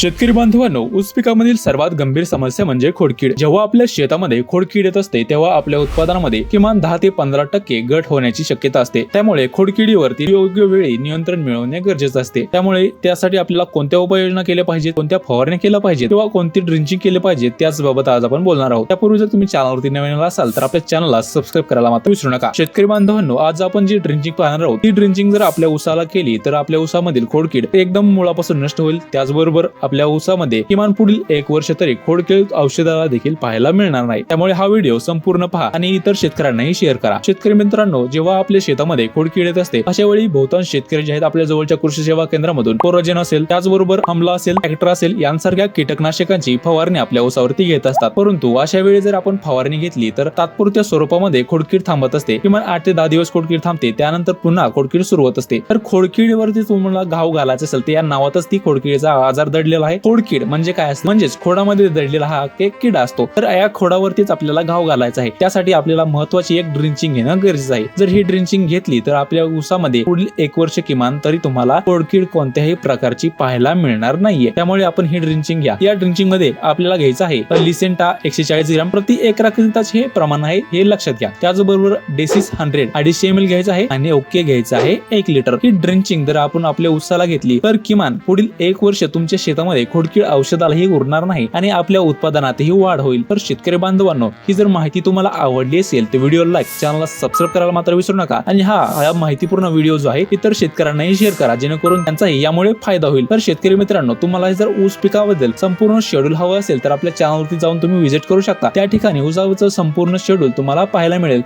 शेतकरी बांधवांनो ऊस पिकामधील सर्वात गंभीर समस्या म्हणजे खोडकीड. जेव्हा आपल्या शेतामध्ये खोडकीड येत असते तेव्हा आपल्या उत्पादनामध्ये किमान दहा ते पंधरा टक्के घट होण्याची शक्यता असते. त्यामुळे खोडकिडीवरती योग्य वेळी नियंत्रण मिळवणे गरजेचे असते. त्यामुळे त्यासाठी आपल्याला कोणत्या उपाययोजना केल्या पाहिजेत कोणत्या फवारण्या केल्या पाहिजेत किंवा कोणती ड्रिंचिंग केली पाहिजे त्याचबाबत आज आपण बोलणार आहोत. त्यापूर्वी जर तुम्ही चॅनलवरती नवीन असाल तर आपल्या चॅनलला सबस्क्राईब करायला मात्र विसरू नका. शेतकरी बांधवांनो आज आपण जी ड्रिंचिंग पाहणार आहोत ती ड्रिंचिंग जर आपल्या उसाला केली तर आपल्या उसामधील खोडकीड एकदम मुळापासून नष्ट होईल. त्याचबरोबर आपल्या ऊसामध्ये किमान पुढील एक वर्ष तरी खोडकेळ औषधाला देखील पाहायला मिळणार नाही. त्यामुळे हा व्हिडिओ संपूर्ण पहा आणि इतर शेतकऱ्यांनाही शेअर करा. शेतकरी मित्रांनो जेव्हा आपल्या शेतामध्ये खोडकीड येत असते अशा वेळी बहुतांश शेतकरी जे आहेत आपल्या जवळच्या कृषी सेवा केंद्रामधून कोरोजन असेल त्याचबरोबर हमला असेल ट्रॅक्टर असेल यांसारख्या कीटकनाशकांची फवारणी आपल्या ऊसावरती घेत असतात. परंतु अशा वेळी जर आपण फवारणी घेतली तर तात्पुरत्या स्वरूपामध्ये खोडकीड थांबत असते. किमान आठ ते दहा दिवस खोडकीड थांबते त्यानंतर पुन्हा खोडकीड सुरू होत असते. तर खोडकीडवरती तुम्हाला घाव घालायचं असेल तर या नावातच ती खोडकिडीचा आजार दडलेला आहे खोडकीड म्हणजे काय असतं? म्हणजेच खोडामध्ये दडलेला हा एक किडा असतो. तर या खोडावरतीच आपल्याला घाव घालायचा आहे. त्यासाठी आपल्याला महत्वाची एक ड्रिंचिंग घेणं गरजेचं आहे. जर ही ड्रिंचिंग घेतली तर आपल्या ऊसामध्ये पुढील एक वर्ष किमान तरी तुम्हाला खोडकीड कोणत्याही प्रकारची पाहायला मिळणार नाहीये. त्यामुळे आपण ही ड्रिंचिंग घ्या. या ड्रिंचिंगमध्ये आपल्याला घ्यायचं आहे लिसेंटा एकशे चाळीस ग्राम प्रति एक हे प्रमाण आहे हे लक्षात घ्या. त्याचबरोबर डेसिस हंड्रेड अडीचशे एम एल घ्यायचं आहे आणि ओके घ्यायचं आहे एक लिटर. ही ड्रिंचिंग जर आपण आपल्या उसाला घेतली तर किमान पुढील एक वर्ष तुमच्या शेतामध्ये खोडकीड औषधालाही उरणार नाही आणि आपल्या उत्पादनातही वाढ होईल. तर शेतकरी बांधवांनो ही जर माहिती तुम्हाला आवडली असेल तर व्हिडिओ लाईक चॅनलला सबस्क्राईब करायला मात्र विसरू नका. आणि हा हा माहितीपूर्ण व्हिडिओ जो आहे इतर शेतकऱ्यांनाही शेअर करा जेणेकरून त्यांचाही यामुळे फायदा होईल. तर शेतकरी मित्रांनो तुम्हाला जर ऊस पिकाबद्दल संपूर्ण शेड्यूल हवं असेल तर आपल्या चॅनलवरती जाऊन तुम्ही व्हिजिट करू शकता. त्या ठिकाणी ऊसाचं संपूर्ण शेड्यूल तुम्हाला पाहायला मिळेल.